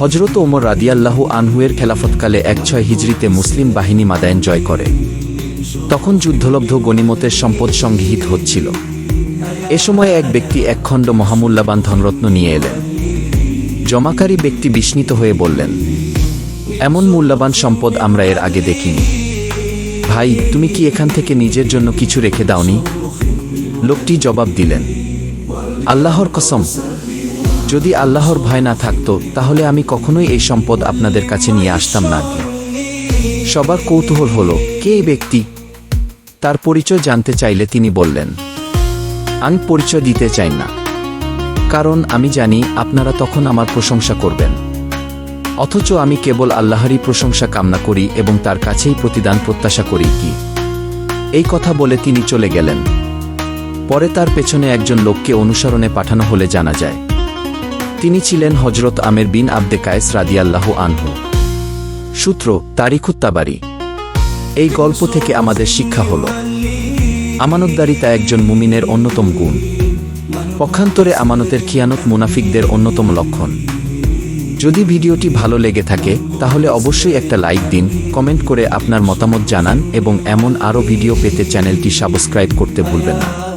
হজরত ওমর রাদিয়াল্লাহু আনহুয়ের খেলাফতকালে এক ছয় হিজরিতে মুসলিম বাহিনী মাদায়ন জয় করে। তখন যুদ্ধলব্ধ গণিমতের সম্পদ সংগৃহীত হচ্ছিল। এ সময় এক ব্যক্তি এক খণ্ড মহামূল্যবান ধনরত্ন নিয়ে এলেন। জমাকারী ব্যক্তি বিস্মিত হয়ে বললেন, এমন মূল্যবান সম্পদ আমরা এর আগে দেখিনি। ভাই, তুমি কি এখান থেকে নিজের জন্য কিছু রেখে দাওনি? লোকটি জবাব দিলেন, আল্লাহর কসম যদি আল্লাহর ভয় না থাকতো, তাহলে আমি কখনোই এই সম্পদ আপনাদের কাছে নিয়ে আসতাম না। সবার কৌতূহল হলো, কে ব্যক্তি? তার পরিচয় জানতে চাইলে তিনি বললেন, আমি পরিচয় দিতে চাই না। কারণ আমি জানি আপনারা তখন আমার প্রশংসা করবেন। অথচ আমি কেবল আল্লাহরই প্রশংসা কামনা করি এবং তার কাছেই প্রতিদান প্রত্যাশা করি কি? এই কথা বলে তিনি চলে গেলেন। পরে তার পেছনে একজন লোককে অনুসরণে পাঠানো হলে জানা যায় তিনি ছিলেন হজরত আমের বিন আব্দে কায়েস রাদিয়াল্লাহ আনহু। সূত্র তারিখুত্তাবারি এই গল্প থেকে আমাদের শিক্ষা হল আমানতদারিতা একজন মুমিনের অন্যতম গুণ। পক্ষান্তরে আমানতের খিয়ানত মুনাফিকদের অন্যতম লক্ষণ। যদি ভিডিওটি ভালো লেগে থাকে, তাহলে অবশ্যই একটা লাইক দিন, কমেন্ট করে আপনার মতামত জানান এবং এমন আরও ভিডিও পেতে চ্যানেলটি সাবস্ক্রাইব করতে ভুলবেন না।